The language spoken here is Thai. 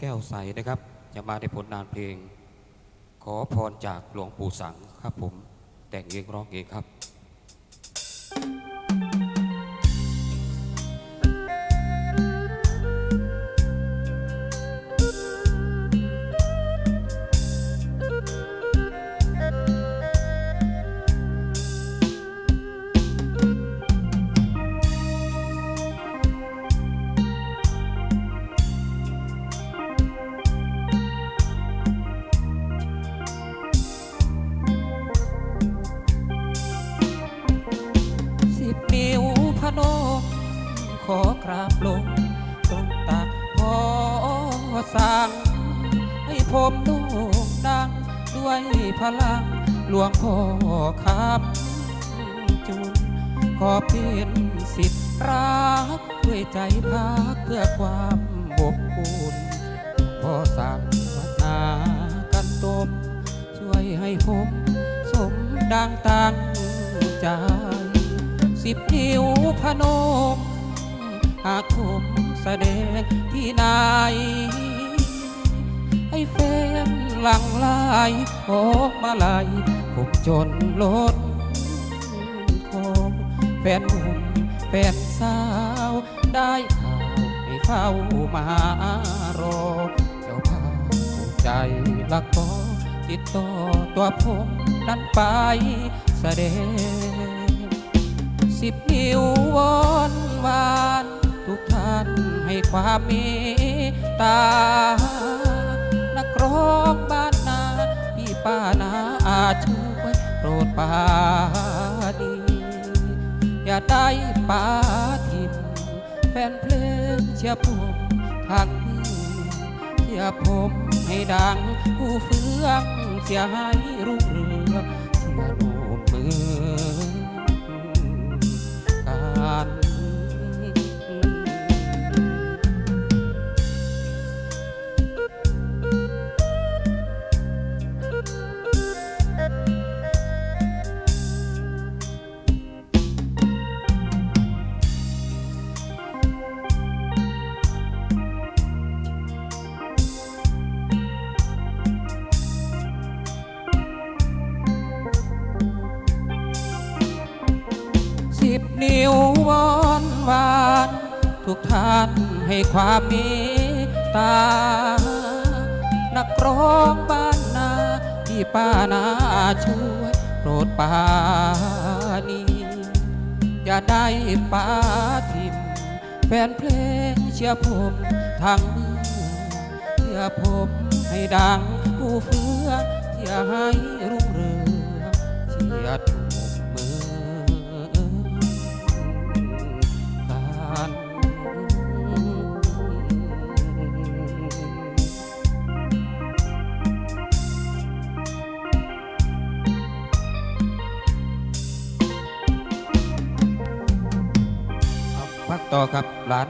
แก้วใสนะครับ จะมาในผลงานเพลง ขอพรจากหลวงปู่สังครับผม แต่งเองร้องเองครับ นิ้วพนมขอกราบลงตรงตักพ่อสั่งให้ผมโด่งดัง ด้วยพลังหลวงพ่อคำจุนขอเป็นสิทธิ์รักด้วยใจพักเพื่อความอบอุ่นพ่อสั่งวัฒนากันตม ช่วยให้ผมสมดังตั้งใจ สิบนิ้วพนม หากผมแสดงที่ไหนให้แฟนหลังไหลออกมาไหลผมจนล้นคอแฟนหนุ่มแฟนสาว ได้ข่าวให้เฝ้ามารอเจ้าภาพใจลักขอติดต่อตัวผมนั้นไปแสดง สิบนิ้ววอนวาน ทุกท่านให้ความเมตตา นักร้องบ้านนา พี่ป้านาอาช่วยโปรดปานีอย่าได้ปาทิมแฟนเพลงเชียผมทางนี้เชียผมให้ดังผู้เฟื่องเสียให้รุ่ง บนิ้ววอนวานทุกท่านให้ความเมตตา นักร้องบ้านนาที่ป้านาช่วยโปรดปานีอย่าได้ป้าทิมแฟนเพลงเชียร์ผมทางมือเชียร์ผมให้ดังผู้เฟื่อเชียร์ให้รุ่งเรืองเชียร์ถูก พักต่อครับร้าน